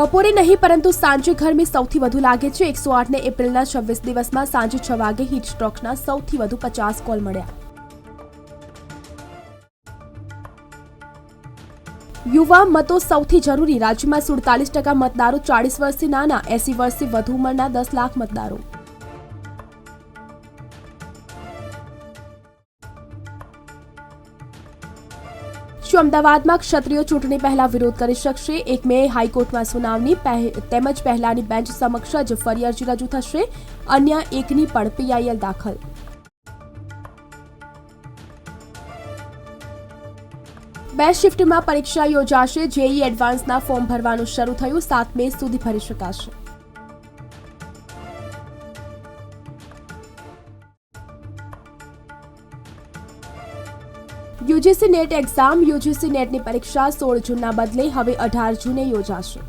બપોરે નહીં, પરંતુ સાંજે ગરમી સૌથી વધુ લાગે છે. એકસો આઠને એપ્રિલના છવ્વીસ દિવસમાં સાંજે છ વાગે હીટ સ્ટ્રોકના સૌથી વધુ પચાસ કોલ મળ્યા. યુવા મતો સૌથી જરૂરી. રાજ્યમાં સુડતાલીસ ટકા મતદારો ચાળીસ વર્ષથી નાના, એસી વર્ષથી વધુ ઉંમરના દસ લાખ મતદારો. અમદાવાદમાં ક્ષત્રિયો ચૂંટણી પહેલા વિરોધ કરી શકશે. એક મે હાઈકોર્ટમાં સુનાવણી તેમજ પહેલાની બેન્ચ સમક્ષ જ ફરી અરજી રજૂ થશે. અન્ય એકની પણ પીઆઈએલ દાખલ. બે શિફ્ટમાં પરીક્ષા યોજાશે. જેઈ એડવાન્સના ફોર્મ ભરવાનું શરૂ થયું. સાત મે સુધી ભરી શકાશે. યુજીસી નેટ એક્ઝામ યુજીસી નેટની પરીક્ષા સોળ જૂનના બદલે હવે અઢાર જૂને યોજાશે.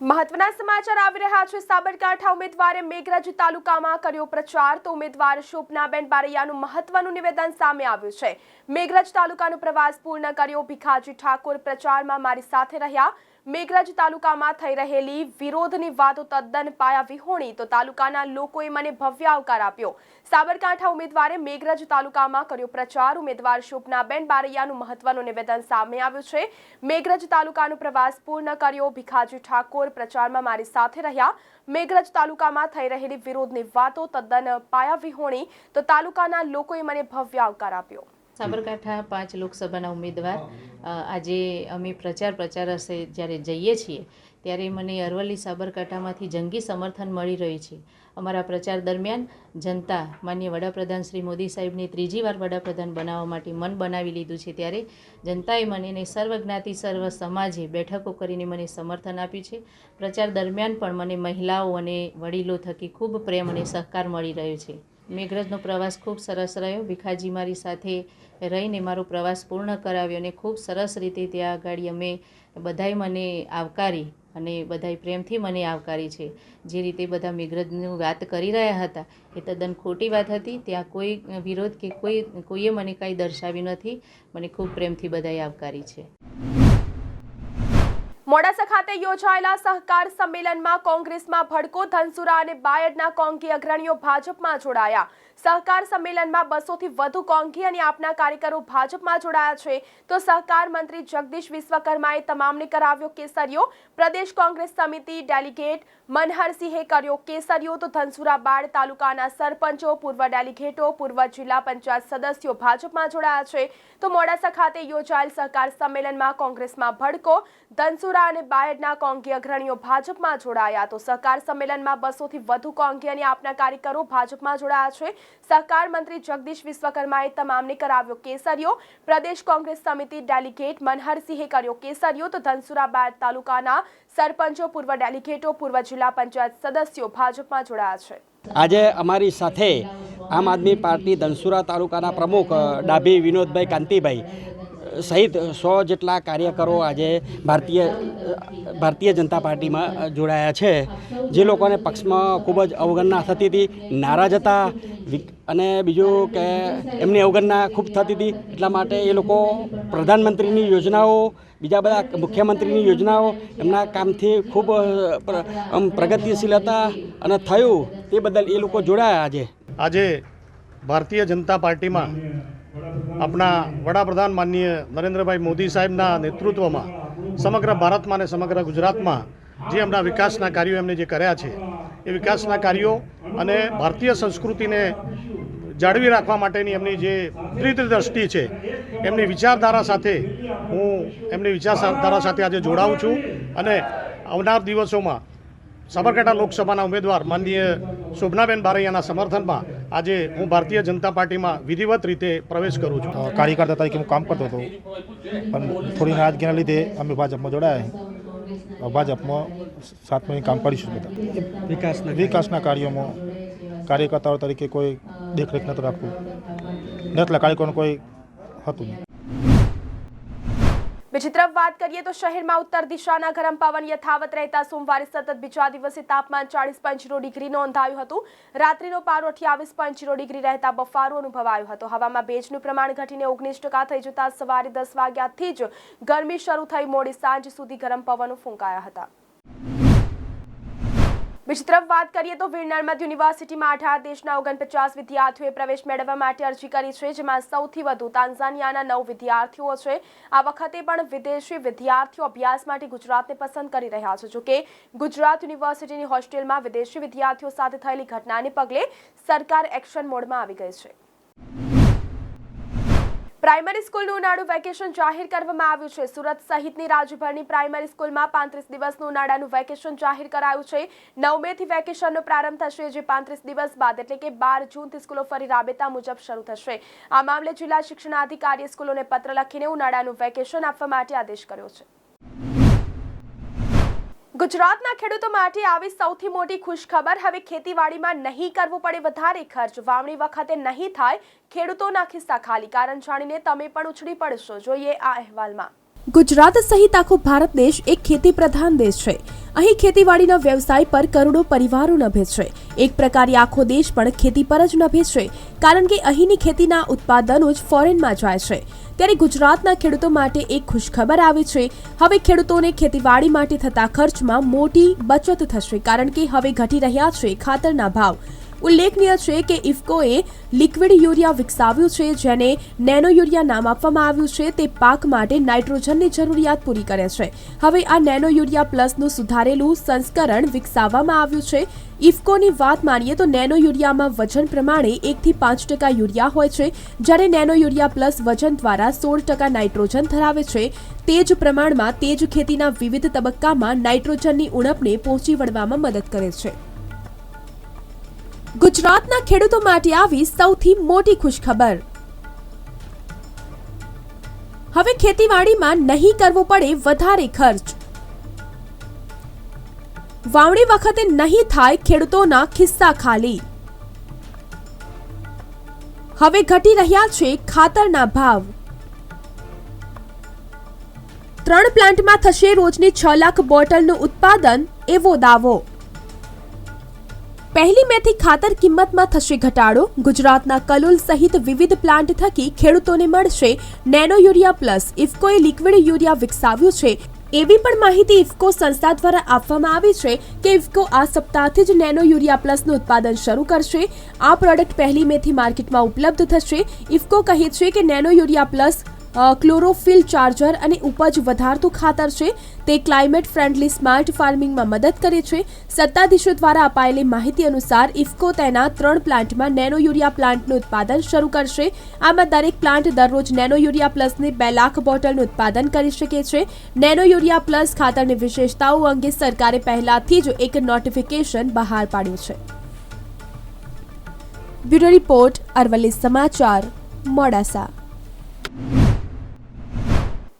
મહત્વના સમાચાર આવી રહ્યા છે. સાબરકાંઠા ઉમેદવારે મેઘરજ તાલુકામાં કર્યો પ્રચાર. તો ઉમેદવાર શોભનાબેન બારૈયાનું મહત્વનું નિવેદન સામે આવ્યું છે. મેઘરજ તાલુકાનો પ્રવાસ પૂર્ણ કર્યો. ભીખાજી ઠાકોર પ્રચારમાં મારી સાથે રહ્યા. મેઘરજ તાલુકામાં થઈ રહેલી વિરોધની વાતો તદ્દન પાયા વિહોણી તો તાલુકાના લોકોએ મને ભવ્ય આવકાર આપ્યો. સાબરકાંઠા ઉમેદવારે મેઘરજ તાલુકામાં કર્યો પ્રચાર. ઉમેદવાર શોભનાબેન બારૈયાનું મહત્વનું નિવેદન સામે આવ્યું છે. મેઘરજ તાલુકાનો પ્રવાસ પૂર્ણ કર્યો. ભીખાજી ઠાકોર પ્રચારમાં મારી સાથે રહ્યા. મેઘરજ તાલુકામાં થઈ રહેલી વિરોધની વાતો તદ્દન પાયા વિહોણી તો તાલુકાના લોકોએ મને ભવ્ય આવકાર આપ્યો. સાબરકાંઠા પાંચ લોકસભાના ઉમેદવાર. આજે અમે પ્રચાર પ્રચાર હશે જ્યારે જઈએ છીએ ત્યારે મને અરવલ્લી સાબરકાંઠામાંથી જંગી સમર્થન મળી રહ્યું છે. અમારા પ્રચાર દરમિયાન જનતા માન્ય વડાપ્રધાન શ્રી મોદી સાહેબને ત્રીજી વાર વડાપ્રધાન બનાવવા માટે મન બનાવી લીધું છે. ત્યારે જનતાએ મને ને સર્વ જ્ઞાતિ સર્વ સમાજે બેઠકો કરીને મને સમર્થન આપ્યું છે. પ્રચાર દરમિયાન પણ મને મહિલાઓ અને વડીલો થકી ખૂબ પ્રેમ અને સહકાર મળી રહ્યો છે. મેઘરજનો પ્રવાસ ખૂબ સરસ રહ્યો. ભીખાજી મારી સાથે રહીને મારો પ્રવાસ પૂર્ણ કરાવ્યો અને ખૂબ સરસ રીતે ત્યાં આગળ અમે બધાએ મને આવકારી અને બધાએ પ્રેમથી મને આવકારી છે. જે રીતે બધા મેઘરજની વાત કરી રહ્યા હતા, એ તદ્દન ખોટી વાત હતી. ત્યાં કોઈ વિરોધ કે કોઈ, કોઈએ મને કાંઈ દર્શાવ્યું નથી. મને ખૂબ પ્રેમથી બધાએ આવકારી છે. મોડાસા ખાતે યોજાયેલા સહકાર સંમેલનમાં કોંગ્રેસમાં ભડકો, ધનસુરા અને બાયડના કોંગી અગ્રણીઓ ભાજપમાં જોડાયા. સહકાર સંમેલનમાં બસોથી વધુ કોંગી અને આપના કાર્યકરો ભાજપમાં જોડાયા છે. તો સહકાર મંત્રી જગદીશ વિશ્વકર્માએ તમામને કરાવ્યો કેસરીઓ પ્રદેશ કોંગ્રેસ સમિતિ ડેલિગેટ મનહરસિંહે કર્યો કેસરીઓ તો ધનસુરા બાળ તાલુકાના સરપંચો, પૂર્વ ડેલિગેટો, પૂર્વ જિલ્લા પંચાયત સદસ્યો ભાજપમાં જોડાયા છે. તો મોડાસા ખાતે યોજાયેલ સહકાર સંમેલનમાં કોંગ્રેસમાં ભડકો. ધનસુરા અને બાયડના કોંગી અગ્રણીઓ ભાજપમાં જોડાયા. તો સહકાર સંમેલનમાં બસોથી વધુ કોંગી અને આપના કાર્યકરો ભાજપમાં જોડાયા છે. સહકાર મંત્રી જગદીશ વિશ્વકર્માએ તમામને કરાવ્યો કેસરીયો. પ્રદેશ કોંગ્રેસ સમિતિ ડેલિગેટ મનહરસિંહે કર્યો કેસરિયો તો ધનસુરા બાયડ તાલુકાના સરપંચો, પૂર્વ ડેલિગેટો, પૂર્વ જિલ્લા પંચાયત સદસ્યો ભાજપમાં જોડાયા છે. આજે અમારી સાથે આમ આદમી પાર્ટી ધનસુરા તાલુકાના પ્રમુખ ડાભી વિનોદભાઈ કાંતિભાઈ. સહિત સો જેટલા કાર્યકરો આજે ભારતીય ભારતીય જનતા પાર્ટીમાં જોડાયા છે. જે લોકોને પક્ષમાં ખૂબ જ અવગણના થતી હતી, નારાજ હતા. અને બીજું કે એમની અવગણના ખૂબ થતી હતી, એટલા માટે એ લોકો પ્રધાનમંત્રીની યોજનાઓ, બીજા બધા મુખ્યમંત્રીની યોજનાઓ, એમના કામથી ખૂબ પ્રગતિશીલ હતા અને થયું તે બદલ એ લોકો જોડાયા આજે. આજે ભારતીય જનતા પાર્ટીમાં આપણા વડાપ્રધાન માનનીય નરેન્દ્રભાઈ મોદી સાહેબના નેતૃત્વમાં, સમગ્ર ભારતમાં અને સમગ્ર ગુજરાતમાં જે એમના વિકાસના કાર્યો એમને જે કર્યા છે, એ વિકાસના કાર્યો અને ભારતીય સંસ્કૃતિને જાળવી રાખવા માટેની એમની જે દ્રષ્ટિ છે, એમની વિચારધારા સાથે હું એમની વિચારધારા સાથે આજે જોડાઉં છું અને આવનાર દિવસોમાં સાબરકાંઠા લોકસભાના ઉમેદવાર માનનીય શોભનાબેન બારૈયાના સમર્થનમાં આજે હું ભારતીય જનતા પાર્ટીમાં વિધિવત રીતે પ્રવેશ કરું છું. કાર્યકર્તા તરીકે હું કામ કરતો હતો. પણ થોડી નારાજગીના લીધે અમે ભાજપમાં જોડાયા ભાજપમાં સાત મહિને કામ કરીશું બધા વિકાસના વિકાસના કાર્યોમાં કાર્યકર્તાઓ તરીકે કોઈ દેખરેખ નહોતું રાખવું. ને કાર્યક્રમ કાર્યકરોનું કોઈ હતું નહીં. બીજી તરફ વાત કરીએ તો શહેરમાં ઉત્તર દિશાના ગરમ પવન યથાવત રહેતા સોમવારે સતત બીજા દિવસે તાપમાન ચાળીસ પોઈન્ટ જીરો ડિગ્રી નોંધાયું હતું. રાત્રિનો પારો અઠ્યાવીસ પોઈન્ટ જીરો ડિગ્રી રહેતા બફારો અનુભવાયો હતો. હવામાં ભેજનું પ્રમાણ ઘટીને ઓગણીસ ટકા થઈ જતા સવારે દસ વાગ્યાથી જ ગરમી શરૂ થઈ મોડી સાંજ સુધી ગરમ પવનો ફૂંકાયા હતા. બીજી તરફ વાત કરીએ તો વિરનાર મધ્ય યુનિવર્સિટીમાં અઢાર દેશના ઓગણપચાસ વિદ્યાર્થીઓએ પ્રવેશ મેળવવા માટે અરજી કરી છે, જેમાં સૌથી વધુ તાન્ઝાનિયાના નવ વિદ્યાર્થીઓ છે. આ વખતે પણ વિદેશી વિદ્યાર્થીઓ અભ્યાસ માટે ગુજરાતને પસંદ કરી રહ્યા છે. જોકે ગુજરાત યુનિવર્સિટીની હોસ્ટેલમાં વિદેશી વિદ્યાર્થીઓ સાથે થયેલી ઘટનાને પગલે સરકાર એક્શન મોડમાં આવી ગઈ છે. પ્રાઇમરી સ્કૂલનું ઉનાળુ વેકેશન જાહેર કરવામાં આવ્યું છે. સુરત સહિતની રાજ્યભરની પ્રાઇમરી સ્કૂલમાં પાંત્રીસ દિવસનું ઉનાળાનું વેકેશન જાહેર કરાયું છે. નવ મેથી વેકેશનનો પ્રારંભ થશે, જે પાંત્રીસ દિવસ બાદ, એટલે કે બાર જૂનથી સ્કૂલો ફરી રાબેતા મુજબ શરૂ થશે. આ મામલે જિલ્લા શિક્ષણાધિકારીએ સ્કૂલોને પત્ર લખીને ઉનાળાનું વેકેશન આપવા માટે આદેશ કર્યો છે. ગુજરાતના ખેડૂતો માટે આવી સૌથી મોટી ખુશખબર હવે ખેતીવાડીમાં નહીં કરવું પડે, વધારે ખર્ચ. વાવણી વખતે નહીં થાય, ખેડૂતોના ખિસ્સા ખાલી. કારણ જાણીને તમે પણ ઉછળી પડશો. જોઈએ આ અહેવાલમાં. ગુજરાત સહિત આખો ભારત દેશ એક ખેતી પ્રધાન દેશ છે. અહીં ખેતીવાડીના વ્યવસાય પર કરોડો પરિવારો નભે છે. એક પ્રકારે આખો દેશ પણ ખેતી પર જ નભે છે, કારણ કે અહીંની ખેતીના ઉત્પાદનો જ ફોરેનમાં જાય છે. ત્યારે ગુજરાતના ખેડૂતો માટે એક ખુશખબર આવી છે. હવે ખેડૂતોને ખેતીવાડી માટે થતા ખર્ચમાં મોટી બચત થશે, કારણ કે હવે ઘટી રહ્યા છે ખાતરના ભાવ. ઉલ્લેખનીય છે કે ઇફકોએ લિક્વિડ યુરિયા વિકસાવ્યું છે, જેને નેનો યુરિયા નામ આપવામાં આવ્યું છે. તે પાક માટે નાઇટ્રોજનની જરૂરિયાત પૂરી કરે છે. હવે આ નેનો યુરિયા પ્લસનું સુધારેલું સંસ્કરણ વિકસાવવામાં આવ્યું છે. ઇફકોની વાત માનીએ તો નેનો યુરિયામાં વજન પ્રમાણે એકથી પાંચ ટકા યુરિયા હોય છે. જ્યારે નેનો યુરિયા પ્લસ વજન દ્વારા સોળ ટકા નાઇટ્રોજન ધરાવે છે. તે જ પ્રમાણમાં તે જ ખેતીના વિવિધ તબક્કામાં નાઇટ્રોજનની ઉણપને પહોંચી વળવામાં મદદ કરે છે. ગુજરાતના ખેડૂતો માટે આવી સૌથી મોટી ખુશખબર. હવે ખેતીવાડીમાં નહીં કરવો પડે વધારે ખર્ચ. વાવણી વખતે નહીં થાય ખેડૂતોના ખિસ્સા ખાલી. હવે ઘટી રહ્યા છે ખાતરના ભાવ. ત્રણ પ્લાન્ટમાં થશે રોજની છ લાખ બોટલનું ઉત્પાદન, એવો દાવો. પહેલી મેથી ખાતર કિંમતમાં થશે ઘટાડો. ગુજરાતના કલોલ સહિત વિવિધ પ્લાન્ટ થકી ખેડૂતોને મળશે નેનો યુરિયા પ્લસ. ઇફકોએ લિક્વિડ યુરિયા વિકસાવ્યું છે. એવી પણ માહિતી ઇફકો સંસ્થા દ્વારા આપવામાં આવી છે કે ઇફકો આ સપ્તાહથી જ નેનો યુરિયા પ્લસનું ઉત્પાદન શરૂ કરશે. આ પ્રોડક્ટ પહેલી મેથી માર્કેટમાં ઉપલબ્ધ થશે. ઇફકો કહે છે કે nano urea plus chlorophyll charger અને ઉપજ વધારતું ખાતર છે. તે ક્લાઇમેટ ફ્રેન્ડલી સ્માર્ટ ફાર્મિંગમાં મદદ કરે છે. સત્તાધીશો દ્વારા અપાયેલી માહિતી અનુસાર ઇફકો તેના ત્રણ પ્લાન્ટમાં નેનો યુરિયા પ્લાન્ટનું ઉત્પાદન શરૂ કરશે. આમાં દરેક પ્લાન્ટ દરરોજ નેનો યુરિયા પ્લસની બે લાખ બોટલનું ઉત્પાદન કરી શકે છે. નેનો યુરિયા પ્લસ ખાતરની વિશેષતાઓ અંગે સરકારે પહેલાથી જ એક નોટિફિકેશન બહાર પાડ્યું છે. બ્યુરો રિપોર્ટ અરવલ્લી સમાચાર, મોડાસા.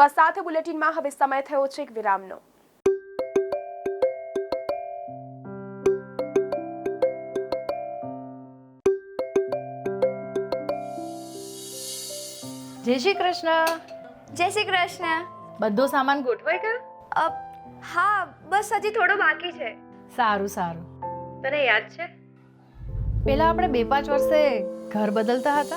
તો આ સાથે બુલેટિનમાં હવે સમય થયો છે એક વિરામનો. જય શ્રી કૃષ્ણ. જય શ્રી કૃષ્ણ. બધો સામાન ગોઠવાય ગયો અ, હા બસ હજી થોડો બાકી છે. સારું સારું. તને યાદ છે? પેલા આપણે બે પાંચ વર્ષે ઘર બદલતા હતા?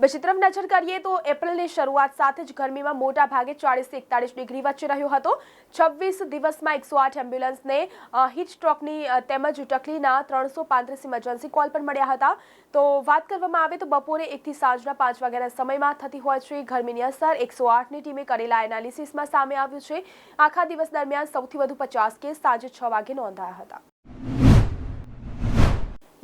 બીજી નજર કરીએ તો એપ્રિલની શરૂઆત સાથે જ ગરમીમાં મોટા ભાગે ચાળીસથી એકતાળીસ ડિગ્રી વચ્ચે રહ્યો હતો. છવ્વીસ દિવસમાં એકસો આઠ એમ્બ્યુલન્સને હીટ સ્ટ્રોકની તેમજ ટકલીના ત્રણસો પાંત્રીસ ઇમરજન્સી કોલ પણ મળ્યા હતા. તો વાત કરવામાં આવે તો બપોરે એકથી સાંજના પાંચ વાગ્યાના સમયમાં થતી હોય છે ગરમીની અસર. એકસો આઠની ટીમે કરેલા એનાલિસિસમાં સામે આવ્યું છે. આખા દિવસ દરમિયાન સૌથી વધુ પચાસ કેસ સાંજે છ વાગે નોંધાયા હતા.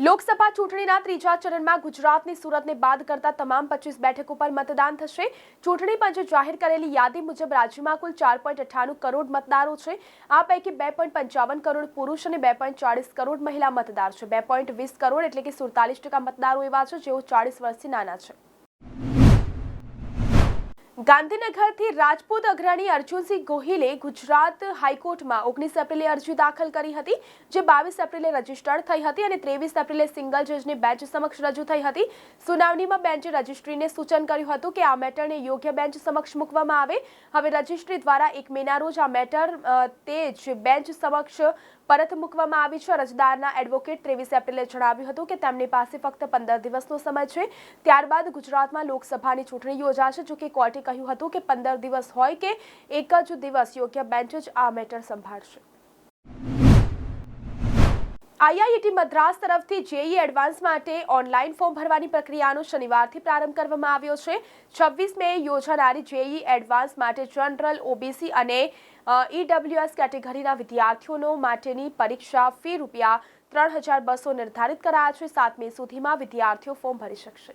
લોકસભા ચૂંટણીના ત્રીજા ચરણમાં ગુજરાતની સુરતને બાદ કરતા તમામ પચીસ બેઠકો પર મતદાન થશે. ચૂંટણી પંચે જાહેર કરેલી યાદી મુજબ રાજ્યમાં કુલ ચાર પોઈન્ટ અઠ્ઠાણું કરોડ મતદારો છે. આ પૈકી બે પોઈન્ટ પંચાવન કરોડ પુરુષ અને બે પોઈન્ટ ચાળીસ કરોડ મહિલા મતદાર છે. બે પોઈન્ટ વીસ કરોડ એટલે કે સુડતાલીસ ટકા મતદારો એવા છે જેઓ ચાળીસ વર્ષથી નાના છે. ગાંધીનગરથી રાજપૂત અગ્રણી અર્જુનસિંહ ગોહિલે ગુજરાત હાઈકોર્ટમાં ઓગણીસ એપ્રિલે અરજી દાખલ કરી હતી, જે બાવીસ એપ્રિલે રજીસ્ટર્ડ થઈ હતી અને ત્રેવીસ એપ્રિલે સિંગલ જજની બેન્ચ સમક્ષ રજૂ થઈ હતી. સુનાવણીમાં બેન્ચે રજિસ્ટ્રીને સૂચન કર્યું હતું કે આ મેટરને યોગ્ય બેન્ચ સમક્ષ મૂકવામાં આવે. હવે રજિસ્ટ્રી દ્વારા એક મેના રોજ આ મેટર તે જ બેન્ચ સમક્ષ પરત મૂકવામાં આવી છે. અરજદારના એડવોકેટ ત્રેવીસ એપ્રિલે જણાવ્યું હતું કે તેમની પાસે ફક્ત પંદર દિવસનો સમય છે. ત્યારબાદ ગુજરાતમાં લોકસભાની ચૂંટણી યોજાશે. જો કે કોર્ટે કહ્યું હતું કે પંદર દિવસ હોય કે એક જ દિવસ યોગ્ય બેન્ચ જ આ મેટર સંભાળશે. આઈઆઈટી મદ્રાસ તરફથી જેઈ એડવાન્સ માટે ઓનલાઈન ફોર્મ ભરવાની પ્રક્રિયાનો શનિવારથી પ્રારંભ કરવામાં આવ્યો છે. છવ્વીસ મે યોજાનારી જેઈ એડવાન્સ માટે જનરલ, ઓબીસી અને ઈડબ્લ્યુએસ કેટેગરીના વિદ્યાર્થીઓનો માટેની પરીક્ષા ફી રૂપિયા ત્રણ હજાર બસો નિર્ધારિત કરાયા છે. સાત મે સુધીમાં વિદ્યાર્થીઓ ફોર્મ ભરી શકશે.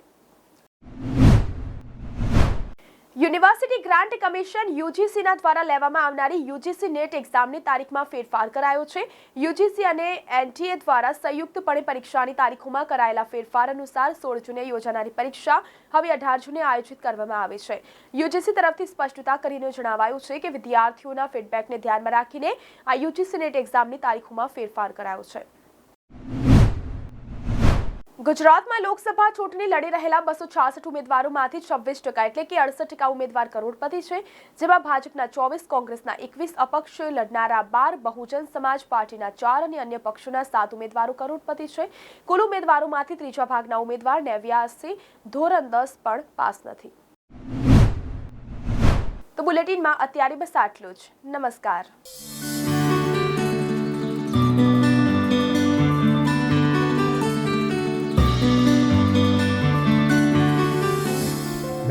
યુનિવર્સિટી ગ્રાન્ટ કમિશન યુજીસીના દ્વારા લેવામાં આવનારી યુજીસી નેટ એક્ઝામની તારીખમાં ફેરફાર કરાયો છે. યુજીસી અને એનટીએ દ્વારા સંયુક્તપણે પરીક્ષાની તારીખોમાં કરાયેલા ફેરફાર અનુસાર સોળ જૂને યોજાનારી પરીક્ષા હવે અઢાર જૂને આયોજિત કરવામાં આવે છે. યુજીસી તરફથી સ્પષ્ટતા કરીને જણાવાયું છે કે વિદ્યાર્થીઓના ફીડબેકને ધ્યાનમાં રાખીને આ યુજીસી નેટ એક્ઝામની તારીખોમાં ફેરફાર કરાયો છે. ગુજરાતમાં લોકસભા ચૂંટણી લડી રહેલા બસો છાસઠ ઉમેદવારોમાંથી છવ્વીસ ટકા એટલે કે અડસઠ ટકા ઉમેદવાર કરોડપતિ છે, જેમાં ભાજપના ચોવીસ, કોંગ્રેસના એકવીસ, અપક્ષ લડનારા બાર, બહુજન સમાજ પાર્ટીના ચાર અને અન્ય પક્ષોના સાત ઉમેદવારો કરોડપતિ છે. કુલ ઉમેદવારોમાંથી ત્રીજા ભાગના ઉમેદવાર નેવ્યાસી ધોરણ દસ પણ પાસ નથી. તો બુલેટિનમાં અત્યારે બસ આટલું જ. નમસ્કાર.